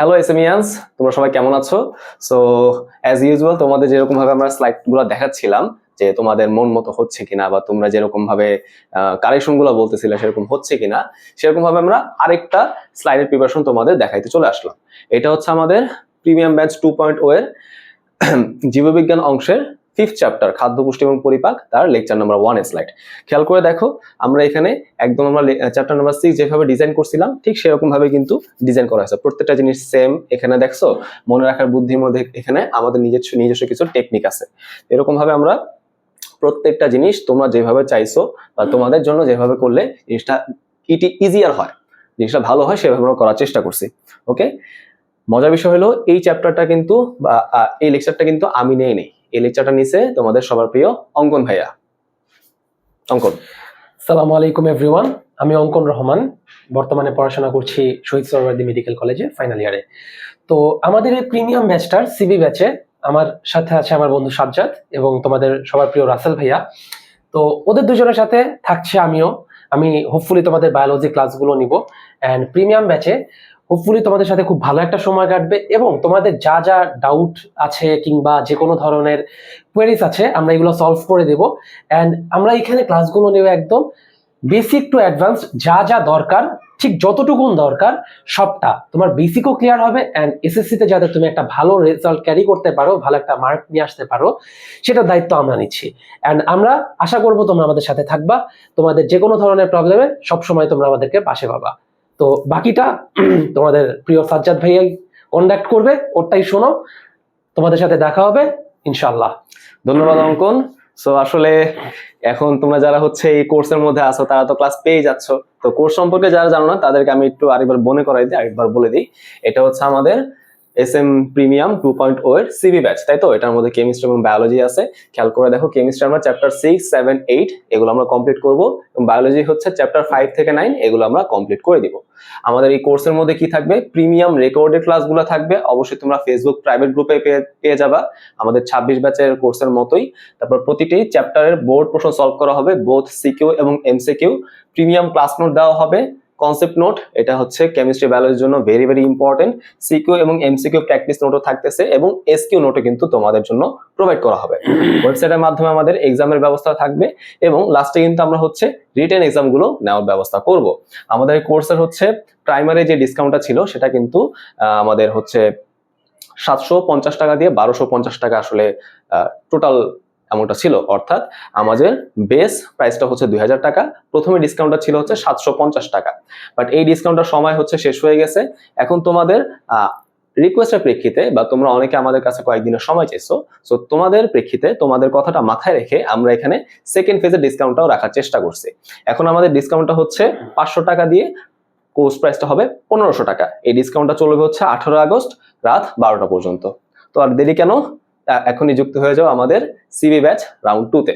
Hello S এসএমিয়ান্স তোমরা সবাই কেমন আছো? সো অ্যাজ ইউজুয়াল তোমাদের যেরকম ভাবে আমরা স্লাইডগুলো দেখাচ্ছিলাম, যে তোমাদের মন মতো হচ্ছে কিনা বা তোমরা যেরকম ভাবে কারেকশনগুলো বলতেছিলে সেরকম হচ্ছে কিনা সেরকম ভাবে আমরা আরেকটা স্লাইডের প্রিপারেশন তোমাদের দেখাইতে চলে আসলাম। এটা হচ্ছে আমাদের premium batch two point o এর জীববিজ্ঞান অংশের ফিফথ চ্যাপ্টার খাদ্য পুষ্টি এবং পরিপাক, তার লেকচার নাম্বার ওয়ান স্লাইড খেয়াল করে দেখো, আমরা এখানে একদম আমরা চ্যাপ্টার নাম্বার সিক্স যেভাবে ডিজাইন করছিলাম, ঠিক সেরকম ভাবে কিন্তু ডিজাইন করা হয়েছে। প্রত্যেকটা জিনিস সেম এখানে দেখছ, মনে রাখার বুদ্ধির মধ্যে এখানে আমাদের নিজস্ব নিজস্ব কিছু টেকনিক আছে। এরকম ভাবে আমরা প্রত্যেকটা জিনিস তোমরা যেভাবে চাইছো বা তোমাদের জন্য যেভাবে করলে জিনিসটা ইটি ইজিয়ার হয়, জিনিসটা ভালো হয় সেভাবে আমরা করার চেষ্টা করছি। ওকে মজার বিষয় হলো, এই চ্যাপ্টারটা কিন্তু বা এই লেকচারটা কিন্তু আমি নেই নেই। এই লেকচারটা নিছে তোমাদের সবার প্রিয় অঙ্কন ভাইয়া। অঙ্কন। সালামু আলাইকুম এভরিওয়ান আমি অঙ্কন রহমান। বর্তমানে পড়াশোনা করছি শহীদ সরওয়ার্দী মেডিকেল কলেজে ফাইনাল ইয়ারে তো আমাদের এই প্রিমিয়াম ব্যাচটার সিবি ব্যাচে আমার সাথে আছে আমার বন্ধু সাজ্জাদ এবং তোমাদের সবার প্রিয় রাসেল ভাইয়া। তো ওদের দুজনের সাথে থাকছে আমিও। আমি হোপফুলি তোমাদের বায়োলজি ক্লাসগুলো নিব। অ্যান্ড প্রিমিয়াম ব্যাচে হোপফুলি তোমাদের সাথে খুব ভালো একটা সময় কাটবে এবং তোমাদের যা যা ডাউট আছে কিংবা যে কোনো ধরনের কোয়েরিজ আছে, আমরা এগুলো সলভ করে দেব। অ্যান্ড আমরা এখানে ক্লাসগুলো নেব একদম বেসিক টু অ্যাডভান্স যা যা দরকার, ঠিক যতটুকুন দরকার, সবটা। তোমার বেসিকও ক্লিয়ার হবে অ্যান্ড এসএসসিতে যাতে তুমি একটা ভালো রেজাল্ট ক্যারি করতে পারো, ভালো একটা মার্ক নিয়ে আসতে পারো, সেটার দায়িত্ব আমরা নিচ্ছি। অ্যান্ড আমরা আশা করব তোমরা আমাদের সাথে থাকবা, তোমাদের যে কোনো ধরনের প্রবলেমে সবসময় তোমরা আমাদেরকে পাশে পাবা। তো বাকিটা তোমাদের প্রিয় সাজ্জাদ ভাইয়াই কন্ডাক্ট করবে, ওরটাই শোনো। তোমাদের সাথে দেখা হবে ইনশাল্লাহ ধন্যবাদ, অঙ্কন। সো আসলে এখন তোমরা যারা হচ্ছে এই কোর্সের মধ্যে আছো, তারা তো ক্লাস পেয়ে যাচ্ছ। তো কোর্স সম্পর্কে যারা জানো না, তাদেরকে আমি একটু আরেকবার মনে করাই দিই, আরেকবার বলে দিই। এটা হচ্ছে আমাদের S M premium two point o এর সিবি ব্যাচ তাই তো? এটার মধ্যে কেমিস্ট্রি এবং বায়োলজি আছে। খেয়াল করে দেখো কেমিস্ট্রি আমরা চ্যাপ্টার সিক্স সেভেন এইট এগুলো আমরা কমপ্লিট করব। এবং বায়োলজি হচ্ছে চ্যাপ্টার ফাইভ থেকে নাইন এগুলো আমরা কমপ্লিট করে দিব। আমাদের এই কোর্সের মধ্যে কি থাকবে? প্রিমিয়াম রেকর্ডেড ক্লাসগুলো থাকবে। অবশ্যই তোমরা ফেসবুক প্রাইভেট গ্রুপে পেয়ে যাবা। আমাদের ছাব্বিশ ব্যাচের কোর্সের মতোই। তারপর প্রতিটি চ্যাপ্টারের বোর্ড প্রশ্ন সলভ করা হবে। বোথ সিকিউ এবং এমসিকিউ প্রিমিয়াম ক্লাস নোট দেওয়া হবে। কনসেপ্ট নোট এটা হচ্ছে কেমিস্ট্রি বায়োলজির জন্য ভেরি ভেরি ইম্পর্টেন্ট সিকিউ এবং এমসিকিউ প্র্যাকটিস নোটও থাকতেছে এবং এসকিউ নোটও কিন্তু তোমাদের জন্য প্রোভাইড করা হবে। ওয়েবসাইটের মাধ্যমে আমাদের এক্সামের ব্যবস্থা থাকবে এবং লাস্টে কিন্তু আমরা হচ্ছে রিটেন এক্সামগুলো নেওয়ার ব্যবস্থা করব। আমাদের কোর্সের হচ্ছে প্রাইমারি যে ডিসকাউন্টটা ছিল, সেটা কিন্তু আমাদের হচ্ছে সাতশো পঞ্চাশ টাকা দিয়ে বারোশো পঞ্চাশ টাকা আসলে টোটাল অ্যামাউন্টটা ছিল। অর্থাৎ আমাদের বেস প্রাইসটা হচ্ছে দুই হাজার টাকা। প্রথমে ডিসকাউন্টটা ছিল হচ্ছে সাতশো পঞ্চাশ টাকা। বাট এই ডিসকাউন্টটার সময় হচ্ছে শেষ হয়ে গেছে। এখন তোমাদের রিকোয়েস্টের প্রেক্ষিতে বা তোমরা অনেকে আমাদের কাছে কয়েকদিনের সময় চাইছো সো তোমাদের প্রেক্ষিতে তোমাদের কথাটা মাথায় রেখে আমরা এখানে সেকেন্ড ফেজের ডিসকাউন্টটাও রাখার চেষ্টা করছি। এখন আমাদের ডিসকাউন্টটা হচ্ছে পাঁচশো টাকা দিয়ে কোর্স প্রাইসটা হবে পনেরোশো টাকা। এই ডিসকাউন্টটা চলবে হচ্ছে আঠারো আগস্ট রাত বারোটা পর্যন্ত। তো আর দেরি কেন? এখনই যুক্ত হয়ে যাও আমাদের সিবি ব্যাচ রাউন্ড টুতে